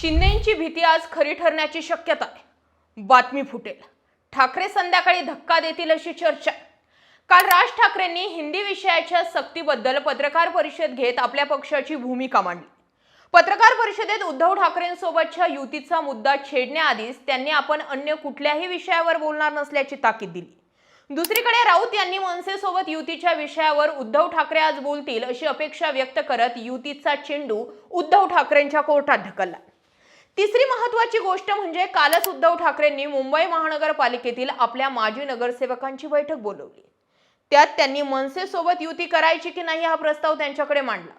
शिंदेची भीती आज खरी ठरण्याची शक्यता आहे. बातमी फुटेल. ठाकरे संध्याकाळी धक्का देतील अशी चर्चा. काल राज ठाकरेंनी हिंदी विषयाच्या सक्तीबद्दल पत्रकार परिषद घेत आपल्या पक्षाची भूमिका मांडली. पत्रकार परिषदेत उद्धव ठाकरेंसोबतच्या युतीचा मुद्दा छेडण्याआधीच त्यांनी आपण अन्य कुठल्याही विषयावर बोलणार नसल्याची ताकीद दिली. दुसरीकडे राऊत यांनी मनसेसोबत युतीच्या विषयावर उद्धव ठाकरे आज बोलतील अशी अपेक्षा व्यक्त करत युतीचा चेंडू उद्धव ठाकरेंच्या कोर्टात ढकलला. तिसरी महत्वाची गोष्ट म्हणजे कालच उद्धव ठाकरेंनी मुंबई महानगरपालिकेतील आपल्या माजी नगरसेवकांची बैठक बोलवली. त्यात त्यांनी मनसेसोबत युती करायची की नाही हा प्रस्ताव त्यांच्याकडे मांडला.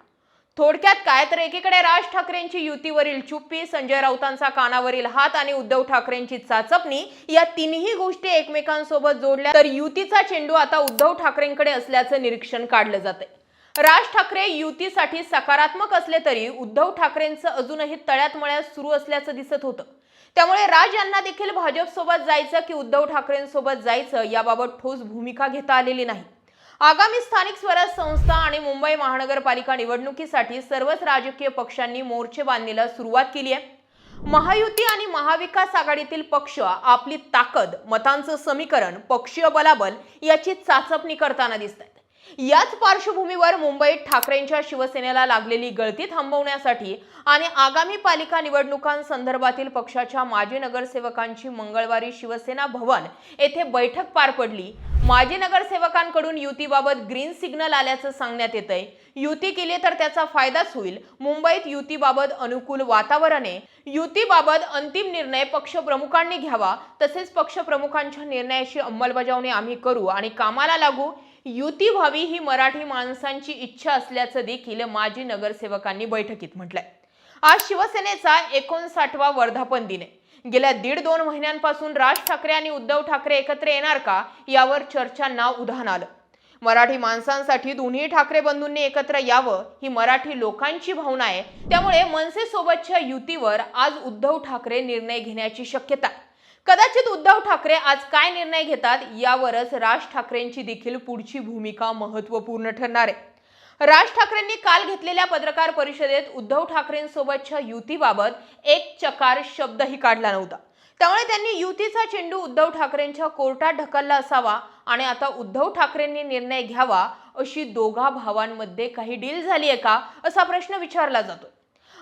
थोडक्यात काय तर एकीकडे राज ठाकरेंची युतीवरील चुप्पी संजय राऊतांचा कानावरील हात आणि उद्धव ठाकरेंची चाचपणी या तिन्ही गोष्टी एकमेकांसोबत जोडल्या तर युतीचा चेंडू आता उद्धव ठाकरेंकडे असल्याचं निरीक्षण काढलं जाते राज ठाकरे युतीसाठी सकारात्मक असले तरी उद्धव ठाकरेंचं अजूनही तळ्यात मळ्यात सुरू असल्याचं दिसत होतं. त्यामुळे राज यांना देखील भाजपसोबत जायचं की उद्धव ठाकरेंसोबत जायचं याबाबत ठोस भूमिका घेता आलेली नाही. आगामी स्थानिक स्वराज संस्था आणि मुंबई महानगरपालिका निवडणुकीसाठी सर्वच राजकीय पक्षांनी मोर्चे बांधणीला सुरुवात केली आहे. महायुती आणि महाविकास आघाडीतील पक्ष आपली ताकद मतांचं समीकरण पक्षीय बलाबल याची चाचपणी करताना दिसत याच पार्श्वभूमीवर मुंबईत ठाकरेंच्या शिवसेनेला लागलेली गळती थांबवण्यासाठी आणि आगामी पालिका निवडणुकांसंदर्भातील पक्षाच्या माजी नगरसेवकांची मंगळवारी शिवसेना भवन येथे बैठक पार पडली. माजी नगरसेवकांकडून युतीबाबत ग्रीन सिग्नल आल्याचं सांगण्यात येतंय. युती केली तर त्याचा फायदाच होईल. मुंबईत युतीबाबत अनुकूल वातावरण. आहे युतीबाबत अंतिम निर्णय पक्षप्रमुखांनी घ्यावा. तसेच पक्षप्रमुखांच्या निर्णयाची अंमलबजावणी आम्ही करू आणि कामाला लागू. युती व्हावी ही मराठी माणसांची इच्छा असल्याचं देखील माजी नगरसेवकांनी बैठकीत म्हटलंय. आज शिवसेनेचा एकोणसाठवा वर्धापन दिन आहे. गेल्या दीड दोन महिन्यांपासून राज ठाकरे आणि उद्धव ठाकरे एकत्र येणार का यावर चर्चांना उधाण आलं. मराठी माणसांसाठी दोन्ही ठाकरे बंधूंनी एकत्र यावं ही मराठी लोकांची भावना आहे. त्यामुळे मनसेसोबतच्या युतीवर आज उद्धव ठाकरे निर्णय घेण्याची शक्यता आहे. कदाचित उद्धव ठाकरे आज काय निर्णय घेतात यावरच राज ठाकरेंची देखील पुढची भूमिका महत्त्वपूर्ण ठरणार आहे. राज ठाकरेंनी काल घेतलेल्या पत्रकार परिषदेत उद्धव ठाकरेंसोबतच्या युतीबाबत एक चकार शब्दही काढला नव्हता. त्यामुळे त्यांनी युतीचा चेंडू उद्धव ठाकरेंच्या कोर्टात ढकलला असावा आणि आता उद्धव ठाकरेंनी निर्णय घ्यावा अशी दोघा भावांमध्ये काही डील झाली आहे का असा प्रश्न विचारला जातो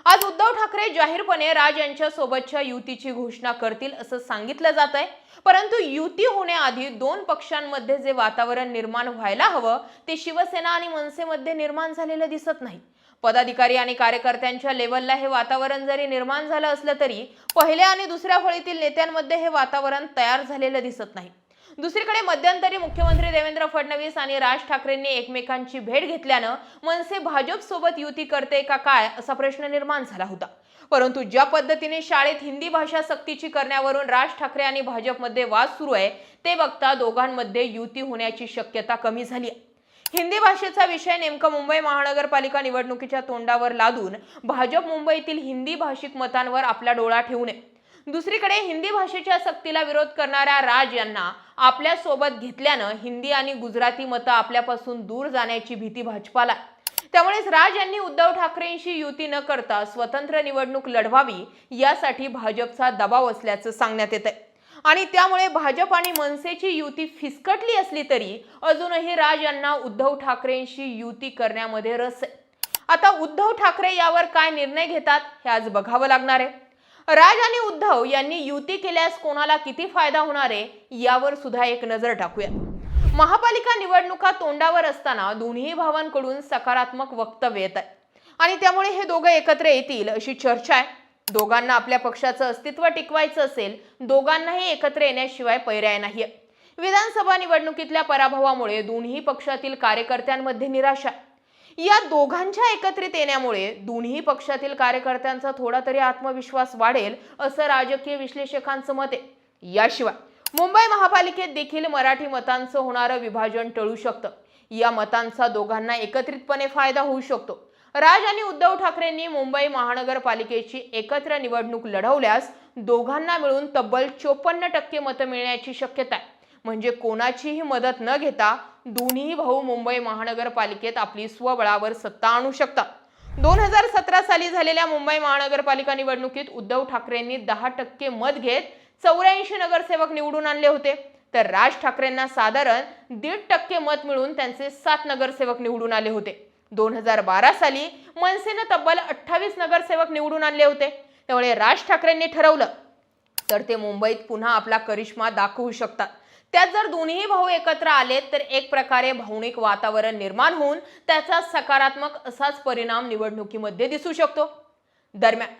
आज उद्धव ठाकरे जाहीरपणे राज यांच्या सोबतच्या युतीची घोषणा करतील असं सांगितलं जात आहे. परंतु युती होण्याआधी दोन पक्षांमध्ये जे वातावरण निर्माण व्हायला हवं ते शिवसेना आणि मनसेमध्ये निर्माण झालेलं दिसत नाही. पदाधिकारी आणि कार्यकर्त्यांच्या लेवलला हे वातावरण जरी निर्माण झालं असलं तरी पहिल्या आणि दुसऱ्या फळीतील नेत्यांमध्ये हे वातावरण तयार झालेलं दिसत नाही. दुसरीकडे मध्यंतरी मुख्यमंत्री देवेंद्र फडणवीस आणि राज ठाकरेंनी एकमेकांची भेट घेतल्यानं मनसे भाजप सोबत युती करते का काय असा प्रश्न निर्माण झाला होता. परंतु ज्या पद्धतीने शाळेत हिंदी भाषा सक्तीची करण्यावरून राज ठाकरे आणि भाजपमध्ये वाद सुरू आहे ते बघता दोघांमध्ये युती होण्याची शक्यता कमी झाली आहे. हिंदी भाषेचा विषय नेमकं मुंबई महानगरपालिका निवडणुकीच्या तोंडावर लादून भाजप मुंबईतील हिंदी भाषिक मतांवर आपला डोळा ठेवू नये दुसरीकडे हिंदी भाषेच्या सक्तीला विरोध करणाऱ्या राज यांना आपल्यासोबत घेतल्यानं हिंदी आणि गुजराती मतं आपल्यापासून दूर जाण्याची भीती भाजपाला त्यामुळेच राज यांनी उद्धव ठाकरेंशी युती न करता स्वतंत्र निवडणूक लढवावी यासाठी भाजपचा दबाव असल्याचं सांगण्यात येत आहे आणि त्यामुळे भाजप आणि मनसेची युती फिसकटली असली तरी अजूनही राज यांना उद्धव ठाकरेंशी युती करण्यामध्ये रस आहे. आता उद्धव ठाकरे यावर काय निर्णय घेतात हे आज बघावं लागणार आहे. राज आणि उद्धव यांनी युती केल्यास कोणाला किती फायदा होणार आहे यावर सुद्धा एक नजर टाकूया महापालिका निवडणुका तोंडावर असताना दोन्ही भावांकडून सकारात्मक वक्तव्य येत आहे. आणि त्यामुळे हे दोघं एकत्र येतील अशी चर्चा आहे. दोघांना आपल्या पक्षाचं अस्तित्व टिकवायचं असेल दोघांनाही एकत्र येण्याशिवाय पर्याय नाही विधानसभा निवडणुकीतल्या पराभवामुळे दोन्ही पक्षातील कार्यकर्त्यांमध्ये निराशा आहे. या दोघांच्या एकत्रित येण्यामुळे दोन्ही पक्षातील कार्यकर्त्यांचा थोडा तरी आत्मविश्वास वाढेल असं राजकीय विश्लेषकांचं मत आहे. याशिवाय मुंबई महापालिकेत देखील मराठी मतांचं होणारं विभाजन टळू शकतं. या मतांचा दोघांना एकत्रितपणे फायदा होऊ शकतो. राज आणि उद्धव ठाकरेंनी मुंबई महानगरपालिकेची एकत्र निवडणूक लढवल्यास दोघांना मिळून तब्बल चोपन्न टक्के मतं मिळण्याची शक्यता आहे. म्हणजे कोणाचीही मदत न घेता दोन्ही भाऊ मुंबई महानगरपालिकेत आपली स्वबळावर सत्ता आणू शकतात. दोन हजार सतरा साली झालेल्या मुंबई महानगरपालिका निवडणुकीत उद्धव ठाकरेंनी दहा टक्के मत घेत चौऱ्याऐंशी नगरसेवक निवडून आणले होते. तर राज ठाकरेंना साधारण दीड टक्के मत मिळून त्यांचे सात नगरसेवक निवडून आले होते. दोन हजार बारा साली मनसेनं तब्बल अठ्ठावीस नगरसेवक निवडून आणले होते. त्यामुळे राज ठाकरेंनी ठरवलं तर ते मुंबईत पुन्हा आपला करिश्मा दाखवू शकतात. त्यात जर दोन्ही भाऊ एकत्र आले तर एक प्रकारे भावनिक वातावरण निर्माण होऊन त्याचा सकारात्मक असाच परिणाम निवडणुकीमध्ये दिसू शकतो. दरम्यान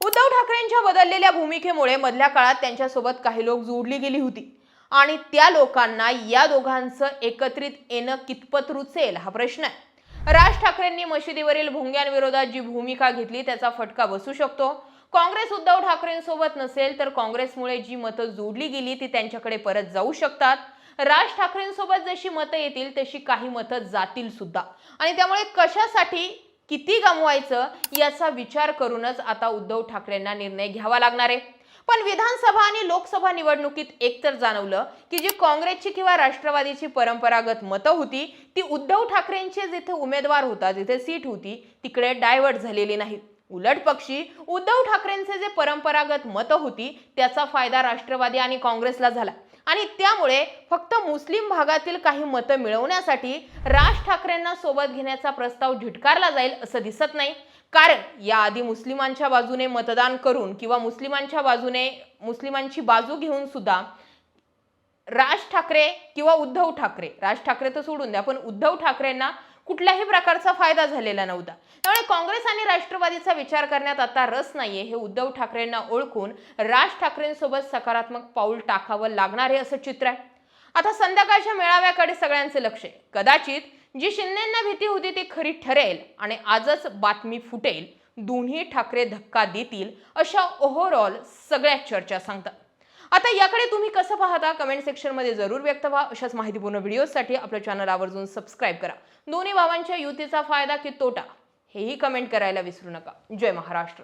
उद्धव ठाकरेंच्या बदललेल्या भूमिकेमुळे मधल्या काळात त्यांच्यासोबत काही लोक जोडली गेली होती आणि त्या लोकांना या दोघांचं एकत्रित येणं कितपत रुचेल हा प्रश्न आहे. राज ठाकरेंनी मशिदीवरील भोंग्यांविरोधात जी भूमिका घेतली त्याचा फटका बसू शकतो. काँग्रेस उद्धव ठाकरेंसोबत नसेल तर काँग्रेसमुळे जी मतं जोडली गेली ती त्यांच्याकडे परत जाऊ शकतात. राज ठाकरेंसोबत जशी मतं येतील तशी काही मतं जातील सुद्धा. आणि त्यामुळे कशासाठी किती गमवायचं याचा विचार करूनच आता उद्धव ठाकरेंना निर्णय घ्यावा लागणार आहे. पण विधानसभा आणि लोकसभा निवडणुकीत एकतर जाणवलं की जी काँग्रेसची किंवा राष्ट्रवादीची परंपरागत मतं होती ती उद्धव ठाकरेंचे जिथे उमेदवार होता जिथे सीट होती तिकडे डायव्हर्ट झालेली नाहीत. उलट पक्षी उद्धव ठाकरेंचे जे परंपरागत मतं होती त्याचा फायदा राष्ट्रवादी आणि काँग्रेसला झाला. आणि त्यामुळे फक्त मुस्लिम भागातील काही मतं मिळवण्यासाठी राज ठाकरेंना सोबत घेण्याचा प्रस्ताव झिटकारला जाईल असं दिसत नाही. कारण याआधी मुस्लिमांच्या बाजूने मतदान करून किंवा मुस्लिमांच्या बाजूने मुस्लिमांची बाजू घेऊन सुद्धा राज ठाकरे किंवा उद्धव ठाकरे राज ठाकरे तर सोडून द्या पण उद्धव ठाकरेंना कुठल्याही प्रकारचा फायदा झालेला नव्हता. त्यामुळे काँग्रेस आणि राष्ट्रवादीचा विचार करण्यात आता रस नाहीये हे उद्धव ठाकरेंना ओळखून राज ठाकरेंसोबत सकारात्मक पाऊल टाकावं लागणार आहे असं चित्र आहे. आता संध्याकाळच्या मेळाव्याकडे सगळ्यांचं लक्ष आहे. कदाचित जी शिंदेंना भीती होती ती खरी ठरेल आणि आजच बातमी फुटेल दोन्ही ठाकरे धक्का देतील अशा ओव्हरऑल सगळ्याच चर्चा सांगतात. आता याकडे तुम्ही कसं पाहता? कमेंट सेक्शनमध्ये जरूर व्यक्त व्हा. अशाच माहितीपूर्ण व्हिडिओसाठी आपलं चॅनल आवर्जून सबस्क्राईब करा. दोन्ही भावांच्या युतीचा फायदा की तोटा हेही कमेंट करायला विसरू नका. जय महाराष्ट्र.